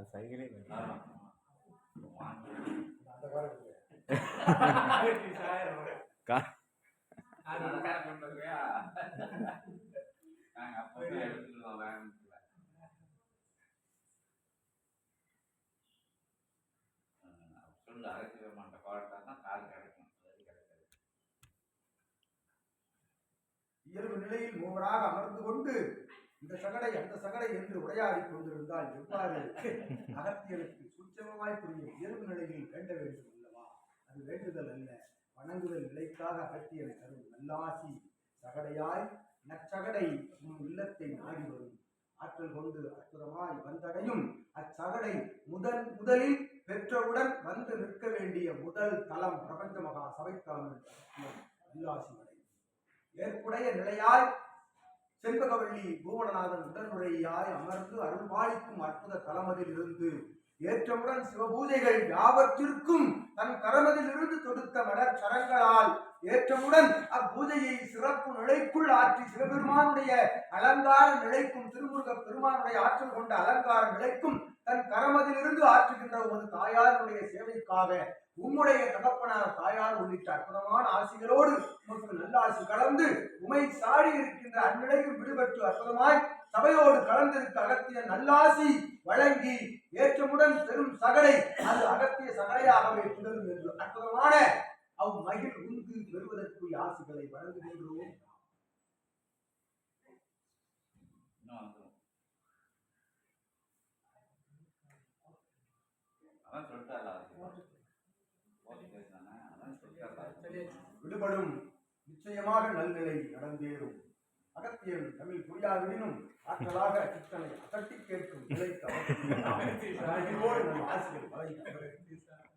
அது சைக்கிளே சொல்லு அரசியல் மன்ற பாட்டா தான் கால் கிடைக்கும் இயல்பு நிலையில் மூவராக அமர்ந்து கொண்டு சகடை அந்த சகடை என்று உரையாடி கொண்டிருந்தால் எவ்வாறு? அகத்தியலுக்கு சூட்சமமாய் புரியும் இயல்பு நிலையில் வேண்ட வேண்டும் அல்லவா? அது வேண்டுதல் அல்ல. வணங்குதல் நிலைக்காக அகத்தியலை தரும் நல்லாசி சகடையாய் நச்சகடை உன் இல்லத்தை நாடி வரும். ஆற்றல் கொண்டு அற்புதமாய் வந்தடையும் அச்சகடை முதல் முதலில் பெற்றவுடன் வந்து நிற்க வேண்டிய முதல் தலம் பிரபஞ்ச மகா சபைத்தலம் என்று நல்லாசி அடையும். ஏற்புடைய நிலையாய் செண்பகவள்ளி பூவனநாதன் உடனுழையாய் அமர்ந்து அருள்பாலிக்கும் அற்புத தலமதில் இருந்து ஏற்றமுடன் சிவபூஜைகள் யாவற்றிற்கும் தன் கரமதில் இருந்து தொடுத்த மலர் சரங்களால் ஏற்றமுடன் அப்பூஜையை சிறப்பு நிலைக்குள் ஆற்றி சிவபெருமானுடைய அலங்கார நிலைக்கும் திருமுருக பெருமானுடைய ஆற்றல் கொண்ட அலங்கார நிலைக்கும் தன் கரமதிலிருந்து ஆற்றுகின்ற ஒரு தாயாருடைய சேவைக்காக உம்முடைய தகப்பனார் தாயார் உள்ளிட்ட அற்புதமான ஆசிகளோடு உமக்கு நல்லாசி கலந்து உமை சாடி இருக்கின்ற அந்நிலையில் விடுபட்டு அற்புதமாய் சபையோடு கலந்திருக்க அகத்திய நல்லாசி வழங்கி ஏற்றமுடன் பெரும் சகடை அது அகத்திய சகடையாகவே தொடரும் என்று அற்புதமான அவ் மகிழ் உந்து பெறுவதற்குரிய ஆசிகளை வழங்குகின்றோம் விடுபடும். நிச்சயமாக நல்நிலை நடந்தேறும். அகத்தியன் தமிழ் புரியாவிடனும் ஆற்றலாக சித்தனை அகட்டி கேட்கும் நம் ஆசிரியர்